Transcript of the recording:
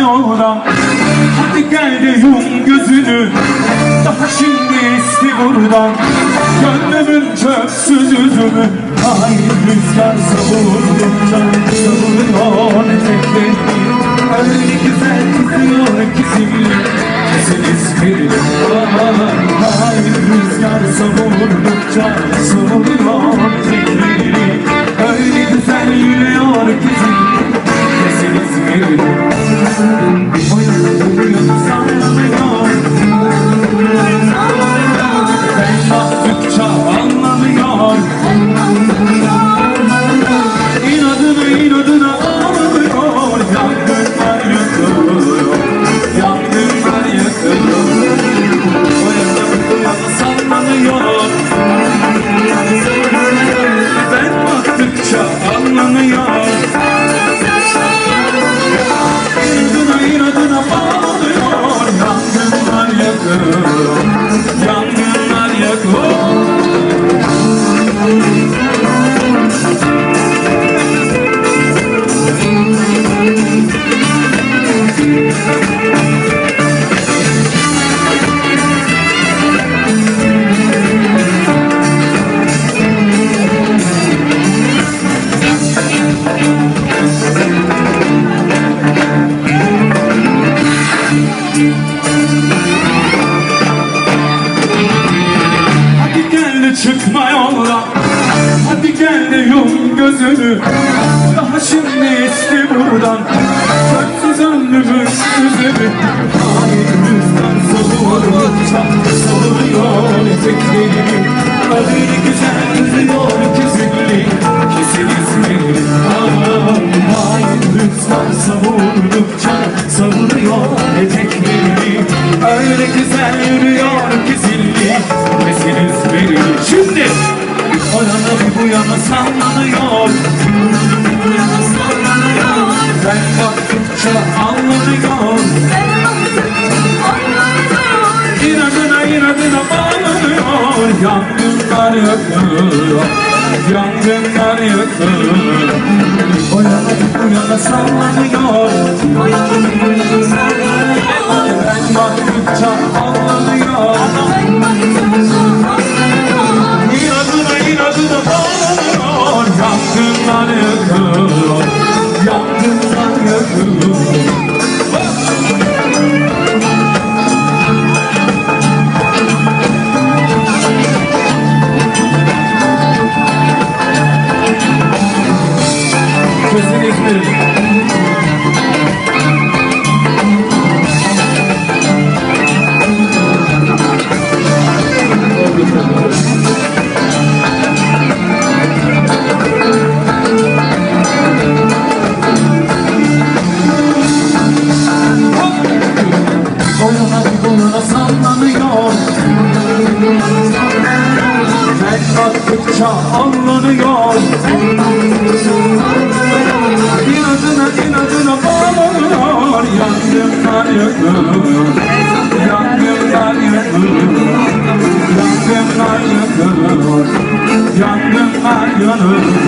yoldan Hadi gel de yum gözünü. Daha şimdi eski buradan. Gönlümün çöpsüz üzümü Ay rüzgar savurdukça Savuruyor eteklerini Öyle güzel kızıyor ki simli Seniz bir Ay rüzgar savurdukça Savuruyor Yangınlar yakıyor Yangınlar yakıyor çıkma yoldan Hadi gel de yum gözünü. Daha şimdi esti buradan. Çöksüz ömrümün üzeri Hayır rüzgar savurmakta Savuruyor eteklerini Öyle güzel yürüyor ki zilli Kesin İzmir'i Şimdi. O yana bir bu yana sallanıyor. Ben baktıkça anlanıyor İnadına inadına bağlanıyor. Yangınlar yakıyor. Yangınlar yakıyor. O yana bir bu yana sallanıyor. Ben baktıkça anlanıyor İnadına inadına bağlanıyor Yangınlar yakıyor Yangınlar yakıyor Kesin İzmir'im boyuna sallanıyor Ben baktıkça anlanıyor İnadına inadına bağlanıyor. Yangınlar yakıyor Yangınlar yakıyor Yangınlar yakıyor Yangınlar yanıyor